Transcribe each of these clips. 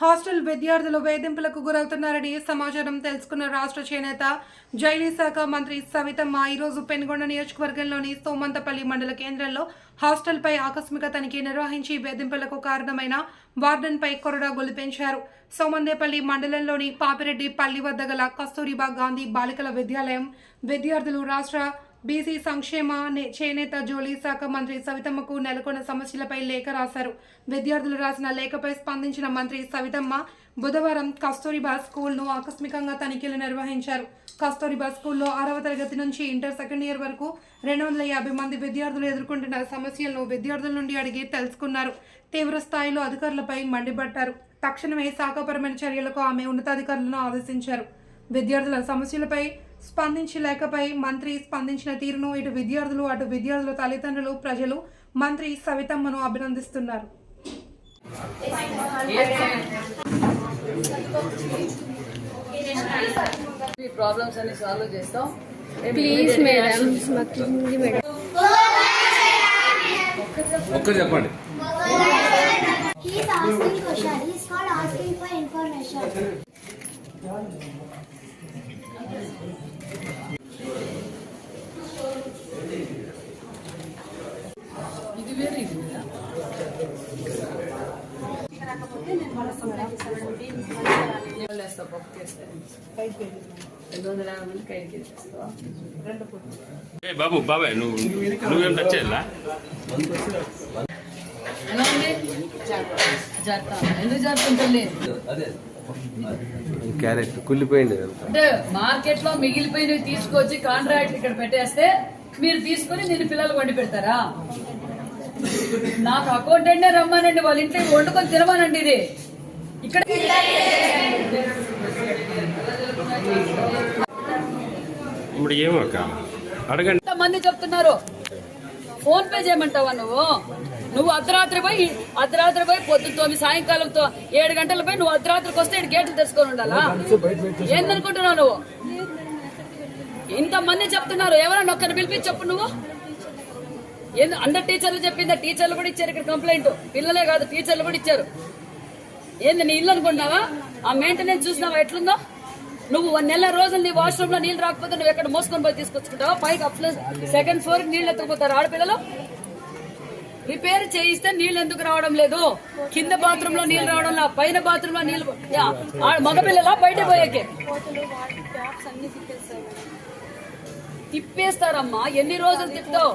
Hostel విద్యార్థులు వేధింపులకు గురవుతున్నారని సమాచారం తెలుసుకున్న రాష్ట్ర చేనేత జైలీ శాఖ మంత్రి సవితమ్మ ఈరోజు పెనుగొండ నియోజకవర్గంలోని సోమంతపల్లి మండల కేంద్రంలో హాస్టల్పై ఆకస్మిక తనిఖీ నిర్వహించి వేధింపులకు కారణమైన వార్డెన్పై కొరడా గొలిపించారు. సోమందేపల్లి మండలంలోని పాపిరెడ్డి పల్లి వద్ద గల కస్తూరిబా గాంధీ బాలికల విద్యాలయం విద్యార్థులు రాష్ట్ర బీసీ సంక్షేమ నే- చేనేత జోలీ శాఖ మంత్రి సవితమ్మకు నెలకొన్న సమస్యలపై లేఖ రాశారు. విద్యార్థులు రాసిన లేఖపై స్పందించిన మంత్రి సవితమ్మ బుధవారం కస్తూరిబా స్కూల్ను ఆకస్మికంగా తనిఖీలు నిర్వహించారు. కస్తూరిబా స్కూల్లో ఆరవ తరగతి నుంచి ఇంటర్ సెకండ్ ఇయర్ వరకు రెండు వందల యాభై మంది విద్యార్థులు ఎదుర్కొంటున్న సమస్యలను విద్యార్థుల నుండి అడిగి తెలుసుకున్నారు. తీవ్ర స్థాయిలో అధికారులపై మండిపడ్డారు. తక్షణమే శాఖపరమైన చర్యలకు ఆమె ఉన్నతాధికారులను ఆదేశించారు. విద్యార్థుల సమస్యలపై స్పందించి లేఖపై మంత్రి స్పందించిన తీరును ఇటు విద్యార్థులు అటు విద్యార్థుల తల్లిదండ్రులు ప్రజలు మంత్రి సవితమ్మను అభినందిస్తున్నారు. ప్రాబ్లమ్స్ అన్ని సాల్వ్ చేస్తాం. ప్లీజ్ మేడం మేడం చెప్పండి. For information. ఇది వేరే ఇది వేరా? ఏం వేస్తావు పప్పు బాబు బాబాయ్ నువ్వు నువ్వేం టచ్ చేయాలా క్యారెట్ కుళ్ళిపోయింది అంటే మార్కెట్లో మిగిలిపోయినవి తీసుకొచ్చి కాంట్రాక్ట్ ఇక్కడ పెట్టేస్తే మీరు తీసుకొని నేను పిల్లలు వండి పెడతారా? నాకు అకౌంటెంట్ రమ్మానండి వాళ్ళ ఇంట్లో వండుకొని తినమానండి ఇది. ఇక్కడ ఇప్పుడు ఏమక్క? అడగండి. మంది చెప్తున్నారు? ఫోన్ పే చేయమంటావా నువ్వు? నువ్వు అర్ధరాత్రి పోయి అర్ధరాత్రి పోయి తొమ్మిది సాయంకాలంతో ఏడు గంటల పోయి నువ్వు అర్ధరాత్రికి వస్తే ఇక్కడ గేట్లు తెచ్చుకొని ఉండాలా? ఏందనుకుంటున్నావు నువ్వు? ఇంతమంది చెప్తున్నారు. ఎవరైనా ఒక్కరిని పిలిపించి చెప్పు నువ్వు. అందరు టీచర్లు చెప్పిందా? టీచర్లు కూడా ఇచ్చారు ఇక్కడ కంప్లైంట్ పిల్లలే కాదు టీచర్లు కూడా ఇచ్చారు. ఏంది నీ ఇల్లు అనుకుంటున్నావా? ఆ మెయింటెనెన్స్ చూసినావా? ఎట్లుందో? నువ్వు ఒక నెల రోజులు నీ వాష్రూమ్లో నీళ్ళు రాకపోతే నువ్వు ఎక్కడ మోసుకొని పోయి తీసుకొచ్చుకుంటావా? పైకి అప్ సెకండ్ ఫ్లోర్ నీళ్ళు ఎత్తుకుపోతారు ఆడపిల్లలు. రిపేర్ చేయిస్తే నీళ్ళు ఎందుకు రావడం లేదు? కింద బాత్రూమ్లో నీళ్ళు రావడం లేదు పైన బాత్రూమ్లో నీళ్ళు యా, మగపిల్లలా బయట పోయాకే. తిప్పేస్తారమ్మా ఎన్ని రోజులు తిప్పుతావు?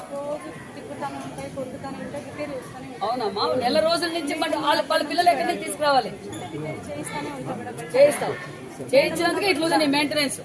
అవునమ్మా నెల రోజుల నుంచి మరి వాళ్ళ వాళ్ళ పిల్లలు ఎక్కడి నుంచి తీసుకురావాలి చేయిస్తావు చేయించినందుకే ఇట్లుంది నీ మెయింటెనెన్స్